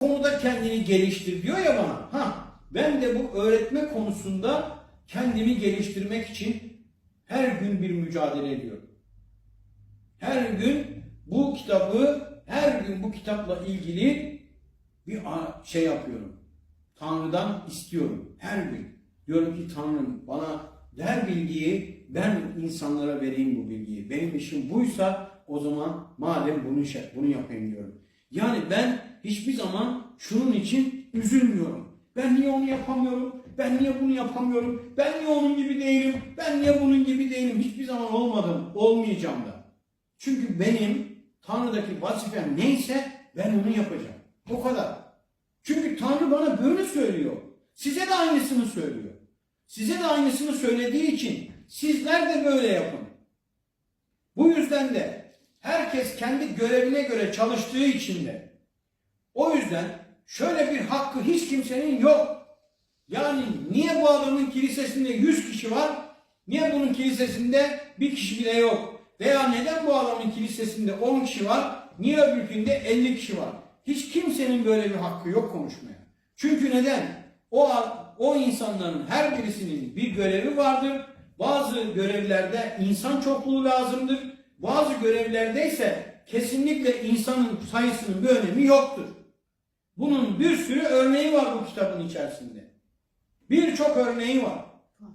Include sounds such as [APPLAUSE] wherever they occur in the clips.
konuda kendini geliştir diyor ya bana. Ha, ben de bu öğretme konusunda kendimi geliştirmek için her gün bir mücadele ediyorum. Her gün bu kitabı, her gün bu kitapla ilgili bir şey yapıyorum. Tanrı'dan istiyorum her gün. Diyorum ki Tanrım bana ver bilgiyi, ben insanlara vereyim bu bilgiyi. Benim işim buysa o zaman madem bunu, bunu yapayım diyorum. Yani ben hiçbir zaman şunun için üzülmüyorum. Ben niye onu yapamıyorum? Ben niye bunu yapamıyorum? Ben niye onun gibi değilim? Ben niye bunun gibi değilim? Hiçbir zaman olmadım. Olmayacağım da. Çünkü benim Tanrı'daki vazifem neyse ben onu yapacağım. O kadar. Çünkü Tanrı bana böyle söylüyor. Size de aynısını söylüyor. Size de aynısını söylediği için sizler de böyle yapın. Bu yüzden de herkes kendi görevine göre çalıştığı için de o yüzden şöyle bir hakkı hiç kimsenin yok. Yani niye bu adamın kilisesinde 100 kişi var? Niye bunun kilisesinde bir kişi bile yok? Veya neden bu adamın kilisesinde 10 kişi var? Niye öbürkünde 50 kişi var? Hiç kimsenin böyle bir hakkı yok konuşmaya. Çünkü neden? O o insanların her birisinin bir görevi vardır. Bazı görevlerde insan çokluğu lazımdır. Bazı görevlerde ise kesinlikle insanın sayısının bir önemi yoktur. Bunun bir sürü örneği var bu kitabın içerisinde. Birçok örneği var.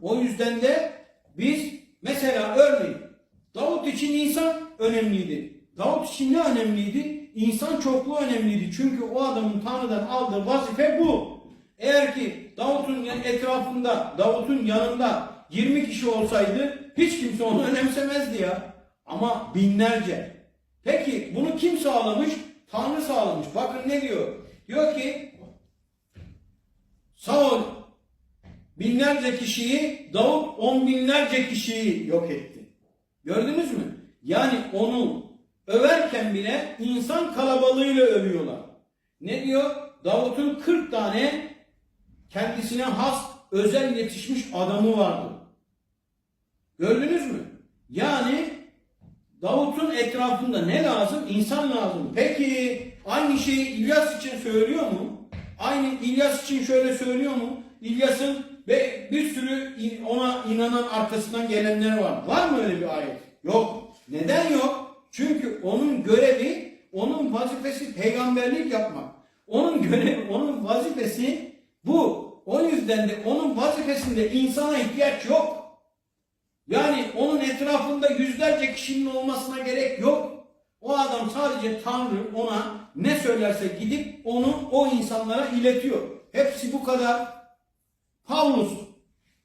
O yüzden de biz mesela örneğin Davut için insan önemliydi. Davut için ne önemliydi? İnsan çokluğu önemliydi. Çünkü o adamın Tanrı'dan aldığı vazife bu. Eğer ki Davut'un etrafında, Davut'un yanında 20 kişi olsaydı hiç kimse onu önemsemezdi ya. Ama binlerce. Peki bunu kim sağlamış? Tanrı sağlamış. Bakın ne diyor? Diyor ki Saul binlerce kişiyi, Davut on binlerce kişiyi yok etti. Gördünüz mü? Yani onu överken bile insan kalabalığıyla övüyorlar. Ne diyor? Davut'un 40 tane kendisine has özel yetişmiş adamı vardı. Gördünüz mü? Yani Davut'un etrafında ne lazım? İnsan lazım. Peki aynı şeyi İlyas için söylüyor mu? Aynı İlyas için şöyle söylüyor mu? İlyas'ın ve bir sürü ona inanan arkasından gelenler var. Var mı öyle bir ayet? Yok. Neden yok? Çünkü onun görevi, onun vazifesi peygamberlik yapmak. Onun görevi, onun vazifesi bu. O yüzden de onun vazifesinde insana ihtiyaç yok. Yani onun etrafında yüzlerce kişinin olmasına gerek yok. O adam sadece Tanrı ona ne söylerse gidip onu o insanlara iletiyor. Hepsi bu kadar. Pavlus.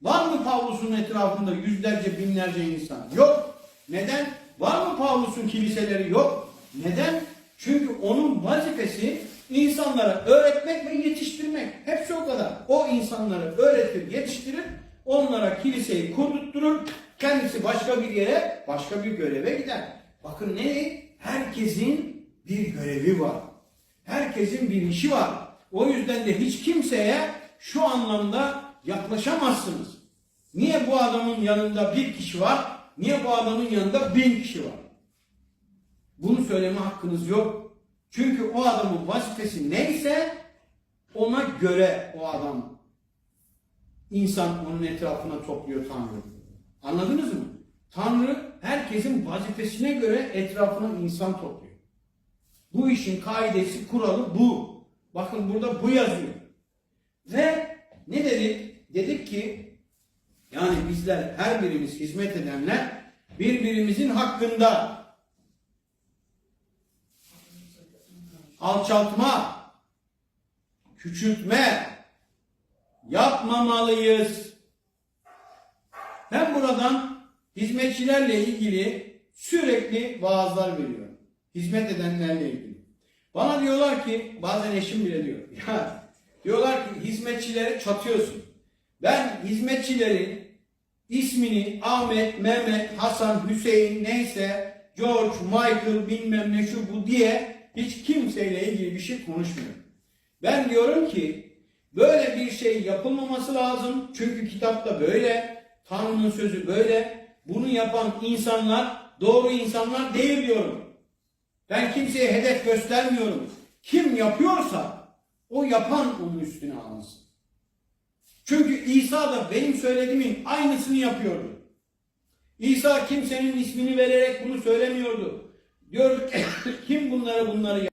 Var mı Pavlus'un etrafında yüzlerce binlerce insan? Yok. Neden? Var mı Pavlus'un kiliseleri? Yok. Neden? Çünkü onun vazifesi insanlara öğretmek ve yetiştirmek. Hepsi o kadar. O insanları öğretir, yetiştirir, onlara kiliseyi kurdurtturur, kendisi başka bir yere, başka bir göreve gider. Bakın ne? Herkesin bir görevi var. Herkesin bir işi var. O yüzden de hiç kimseye şu anlamda yaklaşamazsınız. Niye bu adamın yanında bir kişi var? Niye bu adamın yanında bin kişi var? Bunu söyleme hakkınız yok. Çünkü o adamın vazifesi neyse ona göre o adam insan onun etrafına topluyor Tanrı. Anladınız mı? Tanrı herkesin vazifesine göre etrafına insan topluyor. Bu işin kaidesi, kuralı bu. Bakın burada bu yazıyor. Ve ne dedik? Dedik ki yani bizler her birimiz hizmet edenler birbirimizin hakkında alçaltma, küçültme yapmamalıyız. Ben buradan hizmetçilerle ilgili sürekli vaazlar veriyorum. Hizmet edenlerle ilgili. Bana diyorlar ki, bazen eşim bile diyor, [LAUGHS] ya diyorlar ki hizmetçileri çatıyorsun. Ben hizmetçilerin ismini Ahmet, Mehmet, Hasan, Hüseyin neyse George, Michael bilmem ne şu bu diye hiç kimseyle ilgili bir şey konuşmuyorum. Ben diyorum ki böyle bir şey yapılmaması lazım. Çünkü kitapta böyle, Tanrı'nın sözü böyle. Bunu yapan insanlar doğru insanlar değil diyorum. Ben kimseye hedef göstermiyorum. Kim yapıyorsa O yapan onun üstüne alınsın. Çünkü İsa da benim söylediğimin aynısını yapıyordu. İsa kimsenin ismini vererek bunu söylemiyordu. Diyordu ki [COUGHS] kim bunları bunları